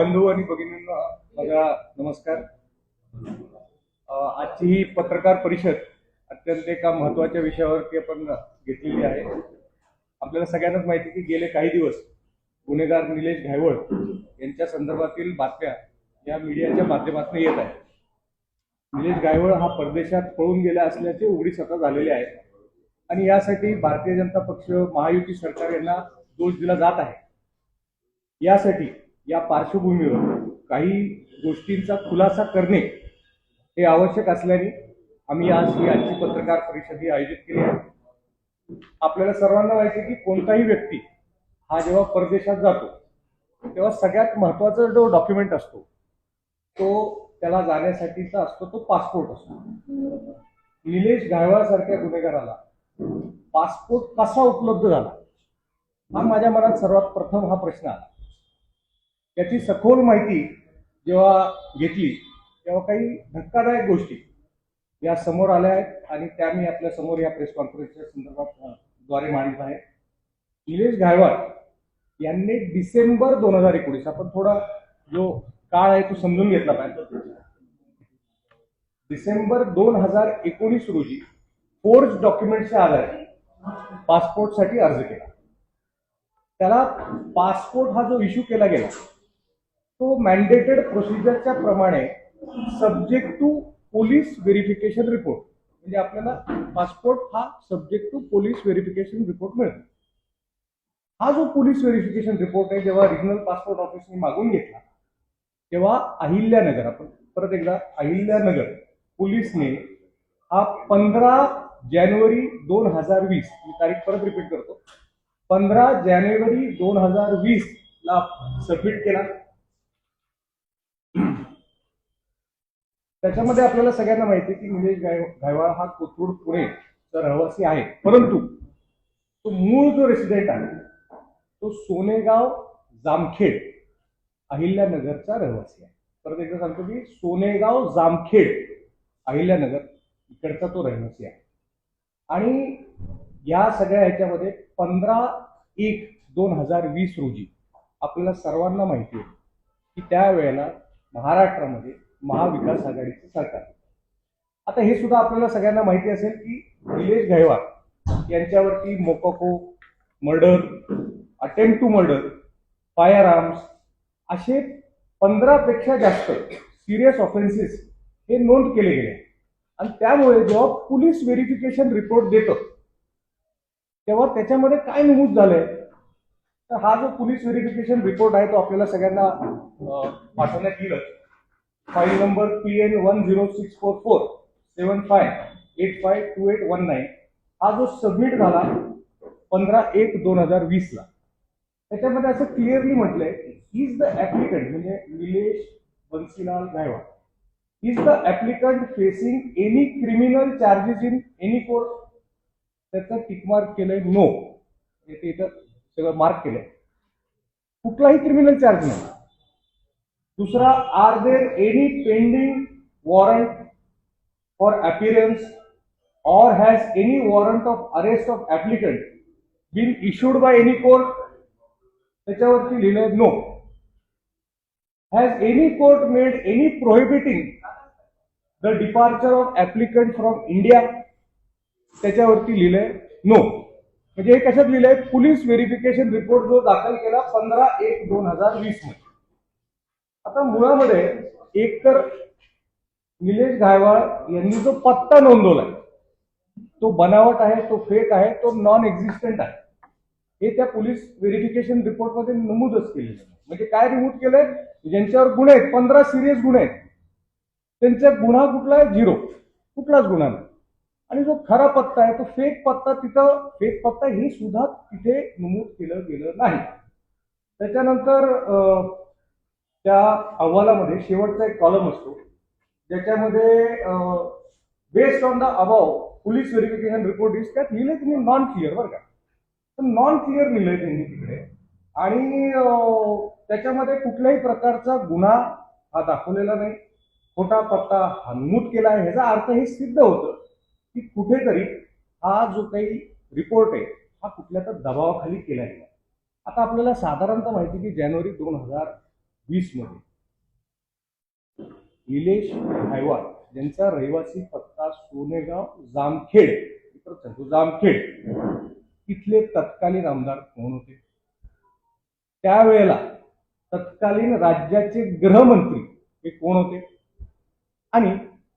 बंधू आणि भगिनींना माझा नमस्कार. आजची ही पत्रकार परिषद अत्यंत एका महत्त्वाच्या विषयावरती आपण घेतलेली आहे. आपल्याला सगळ्यांनाच माहिती आहे की गेले काही दिवस गुन्हेगार निलेश घायवळ यांच्या संदर्भातील बातम्या या मीडियाच्या माध्यमातून येत आहेत. निलेश गायवळ हा परदेशात पळून गेला असल्याचे उघडीस आता झालेले आहे. आणि यासाठी भारतीय जनता पक्ष महायुती सरकार यांना दोष दिला जात आहे. यासाठी या पार्श्वभूमीवर काही गोष्टींचा खुलासा करणे हे आवश्यक असल्याने आम्ही आज ही आजची पत्रकार परिषद ही आयोजित केली आहे. आपल्याला सर्वांना माहिती की कोणताही व्यक्ती हा जेव्हा परदेशात जातो तेव्हा सगळ्यात महत्त्वाचा जो डॉक्युमेंट असतो तो त्याला जाण्यासाठीचा असतो तो पासपोर्ट असतो. निलेश गायवासारख्या गुन्हेगाराला पासपोर्ट कसा उपलब्ध झाला हा माझ्या मनात सर्वात प्रथम हा प्रश्न आला. याची सखोल माहिती जेव्हा घेतली तेव्हा काही धक्कादायक गोष्टी या समोर आल्या आहेत आणि त्या मी आपल्यासमोर या प्रेस कॉन्फरन्सच्या संदर्भात द्वारे मांडत आहे. निलेश गायवाड यांनी डिसेंबर दोन हजार एकोणीस आपण थोडा जो काळ आहे तो समजून घेतला पाहिजे. डिसेंबर दोन हजार एकोणीस रोजी फोर्स डॉक्युमेंटच्या आधारे पासपोर्टसाठी अर्ज केला. त्याला पासपोर्ट हा जो इश्यू केला गेला तो मॅन्डेटेड प्रोसिजरच्या प्रमाणे subject to police verification report म्हणजे आपल्याला पासपोर्ट हा subject to police verification report मिळतो. हा जो पोलीस व्हेरिफिकेशन रिपोर्ट आहे जेव्हा रिजनल पासपोर्ट ऑफिसने मागून घेतला तेव्हा अहिल्यानगर आपण परत एकदा अहिल्यानगर पोलीसने हा पंधरा जानेवारी दोन हजार वीस मी तारीख परत रिपीट करतो पंधरा जानेवारी दोन हजार वीस ला सबमिट केला. त्याच्यामध्ये आपल्याला सगळ्यांना माहिती आहे की निलेश गाय गायवाळ हा कोथरूड पुणेचा रहिवासी आहे. परंतु तो मूळ जो रेसिडेंट आहे तो सोनेगाव जामखेड अहिल्यानगरचा रहिवासी आहे. परत एकदा सांगतो की सोनेगाव जामखेड अहिल्यानगर इकडचा तो रहिवासी आहे. आणि या सगळ्या ह्याच्यामध्ये पंधरा एक दोन हजार वीस रोजी आपल्याला सर्वांना माहिती आहे की त्यावेळेला महाराष्ट्रामध्ये महाविकास आघाडीचं सरकार. आता हे सुद्धा आपल्याला सगळ्यांना माहिती असेल की Nilesh Gaikwad यांच्यावरती MCOCA murder attempt to murder firearms असे पंधरापेक्षा जास्त सिरियस ऑफेन्सेस हे नोंद केले गेले. आणि त्यामुळे जेव्हा पोलीस व्हेरिफिकेशन रिपोर्ट देतं तेव्हा त्याच्यामध्ये काय नमूद झालंय? तर हा जो पोलीस व्हेरिफिकेशन रिपोर्ट आहे तो आपल्याला सगळ्यांना पाठवण्यात येईल. File number P N one zero six four four seven five eight five two eight one nine हा जो सबमिट झाला पंधरा एक दोन हजार वीसला त्याच्यामध्ये असं क्लिअरली म्हटलंय इज द ऍप्लिकंट म्हणजे Nilesh Bansilal गायवा is the applicant facing any criminal charges in any court त्याचं टिकमार्क केलंय नो म्हणजे ते इथं सगळं मार्क केलंय. कुठलाही क्रिमिनल चार्ज नाही. दुसरा are there any pending warrant for appearance or has any warrant of arrest of applicant been issued by any court? त्याच्यावरती लिहिलं no has any court made any prohibiting the departure of applicant from India त्याच्यावरती लिहिलंय no म्हणजे हे कशात लिहिलंय? Police verification report जो दाखल केला पंधरा एक दोन हजार वीसमध्ये आता मुळामध्ये एक तर निलेश गायवाळ यांनी जो पत्ता नोंदवलाय तो बनावट आहे तो फेक आहे तो नॉन एक्झिस्टंट आहे. हे त्या पोलीस व्हेरिफिकेशन रिपोर्टमध्ये नमूदच केलेलं म्हणजे काय नमूद केलंय? ज्यांच्यावर गुन्हे आहेत पंधरा सिरियस गुन्हे आहेत त्यांचा गुन्हा कुठला आहे? झिरो कुठलाच गुन्हा नाही. आणि जो खरा पत्ता आहे तो फेक पत्ता तिथं फेक पत्ता हे सुद्धा तिथे नमूद केलं गेलं नाही. त्याच्यानंतर त्या अहवालामध्ये शेवटचा एक कॉलम असतो. ज्याच्यामध्ये based on the above police verification report is त्यात लिहिलंय तुम्ही नॉन क्लिअर बरं का. तर नॉन क्लिअर लिहिलंय त्यांनी तिकडे. आणि त्याच्यामध्ये कुठल्याही प्रकारचा गुन्हा हा दाखवलेला नाही. खोटा पत्ता हा केला आहे. ह्याचा अर्थ हे सिद्ध होतं की कुठेतरी हा जो काही रिपोर्ट आहे हा कुठल्या तर दबावाखाली केला गेला. आता आपल्याला साधारणतः माहिती की जानेवारी दोन हजार वीसमध्ये निलेश घायवाळ यांचा रहिवासी पत्ता सोनेगाव जामखेड सांगतो, जामखेड. तिथले तत्कालीन आमदार कोण होते? त्यावेळेला तत्कालीन राज्याचे गृहमंत्री हे कोण होते? आणि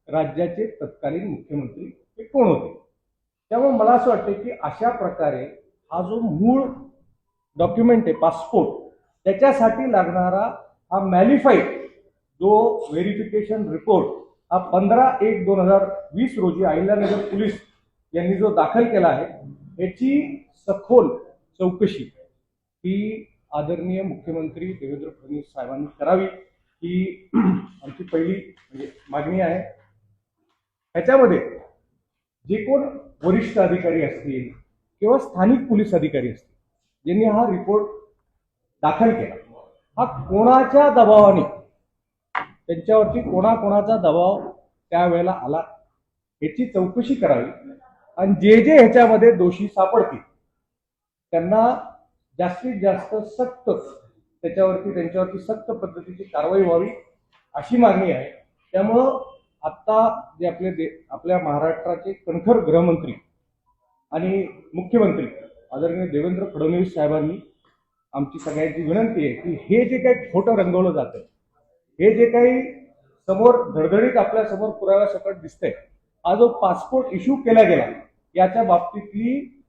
राज्याचे तत्कालीन मुख्यमंत्री हे कोण होते? त्यामुळे मला असं वाटतं की अशा प्रकारे हा जो मूळ डॉक्युमेंट आहे पासपोर्ट त्याच्यासाठी लागणारा हा मॅलिफाईड जो व्हेरिफिकेशन रिपोर्ट हा पंधरा एक दोन हजार वीस रोजी अहिल्यानगर पोलीस यांनी जो दाखल केला आहे याची सखोल चौकशी ही आदरणीय मुख्यमंत्री देवेंद्र फडणवीस साहेबांनी करावी. ही आमची पहिली म्हणजे मागणी आहे. ह्याच्यामध्ये जे कोण वरिष्ठ अधिकारी असतील किंवा स्थानिक पोलीस अधिकारी असतील ज्यांनी हा रिपोर्ट दाखल केला. हा कोणाच्या दबावाने? त्यांच्यावरती कोणाकोणाचा दबाव त्यावेळेला आला? याची चौकशी करावी. आणि जे जे ह्याच्यामध्ये दोषी सापडतील त्यांना जास्तीत जास्त सक्त त्याच्यावरती त्यांच्यावरती सक्त पद्धतीची कारवाई व्हावी अशी मागणी आहे. त्यामुळं आत्ता जे आपले दे आपल्या महाराष्ट्राचे कणखर गृहमंत्री आणि मुख्यमंत्री आदरणीय देवेंद्र फडणवीस साहेबांनी आमची सगळ्यांची विनंती आहे की हे जे काही खोटं रंगवलं जातं हे जे काही समोर धडधडीत आपल्यासमोर पुराव्यासकट दिसतंय हा जो पासपोर्ट इश्यू केला गेला याच्या बाबतीतली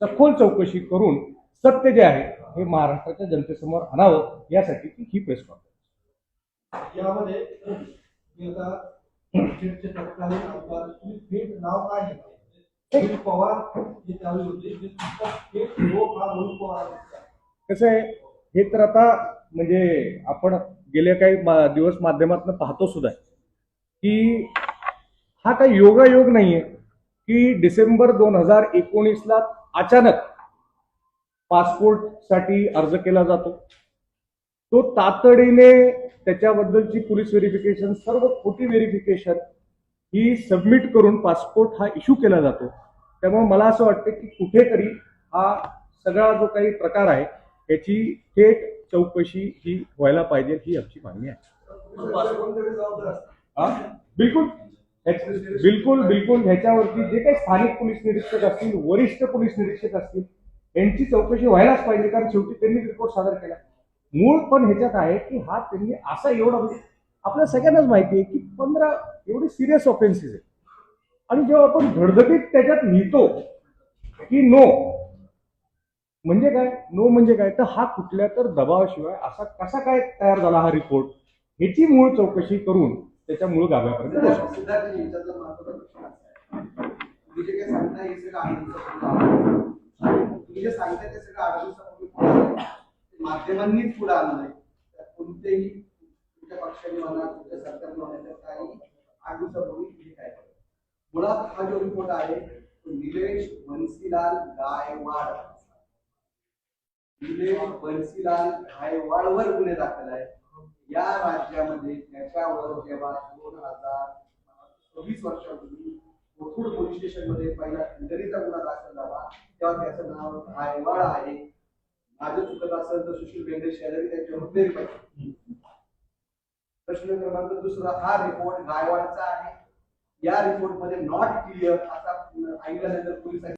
सखोल चौकशी करून सत्य जे आहे हे महाराष्ट्राच्या जनतेसमोर आणावं यासाठी ही प्रेस कॉन्फरन्स यामध्ये नाव काय पवार होते. कसं आहे हे तर आता म्हणजे आपण गेल्या काही दिवस माध्यमातून पाहतो सुद्धा की हा काही योगायोग नाहीये की डिसेंबर दोन हजार एकोणीसला अचानक पासपोर्टसाठी अर्ज केला जातो. तो तातडीने त्याच्याबद्दलची पोलीस व्हेरिफिकेशन सर्व खोटी व्हेरिफिकेशन ही सबमिट करून पासपोर्ट हा इश्यू केला जातो. त्यामुळे मला असं वाटतं की कुठेतरी हा सगळा जो काही प्रकार आहे याची थेट चौकशी ही व्हायला पाहिजे ही आमची मागणी आहे. बिलकुल. बिलकुल बिलकुल. ह्याच्यावरती जे काही स्थानिक पोलीस निरीक्षक असतील वरिष्ठ पोलीस निरीक्षक असतील यांची चौकशी व्हायलाच पाहिजे कारण शेवटी त्यांनी रिपोर्ट सादर केला. मूळ पण ह्याच्यात आहे की हा त्यांनी असा एवढा म्हणजे आपल्या सगळ्यांनाच माहिती आहे की पंधरा एवढे सिरियस ऑफेन्सेस आहेत. आणि जेव्हा आपण धडधडीत त्याच्यात लिहितो की नो म्हणजे काय? नो म्हणजे काय? तर हा कुठल्या तर दबावाशिवाय असा कसा काय तयार झाला हा रिपोर्ट ह्याची मूळ चौकशी करून त्याच्या मूळ गाभ्यापर्यंत पोहोचावं. सिद्धार्थ सांगताय हे सगळं ते सगळं पुढे आहे. नाही माध्यमांनीच पुढे कोणतेही तुमच्या पक्षाने म्हणा तुमच्या सरकारने म्हणा तर काही आठ दिवसापूर्वी काय मुळात हा जो रिपोर्ट आहे तो निलेश वंशीलाल गायवाड बन्सीलाल गायवाडवर गुन्हे दाखल आहे या राज्यामध्ये त्याच्यावर जेव्हा दोन हजार सव्वीस वर्षापूर्वी कोथरूड पोलीस स्टेशनमध्ये पहिला खंडणीचा गुन्हा दाखल झाला तेव्हा त्याचं नाव गायवाड आहे. माझं चुकत असेल तर सुशील बेंडे शेजारी त्यांच्यावर व्हेरीफाय प्रश्न क्रमांक दुसरा हा रिपोर्ट गायवाडचा आहे. या रिपोर्टमध्ये नॉट क्लिअर असा ऐकल्यानंतर पोलिसांनी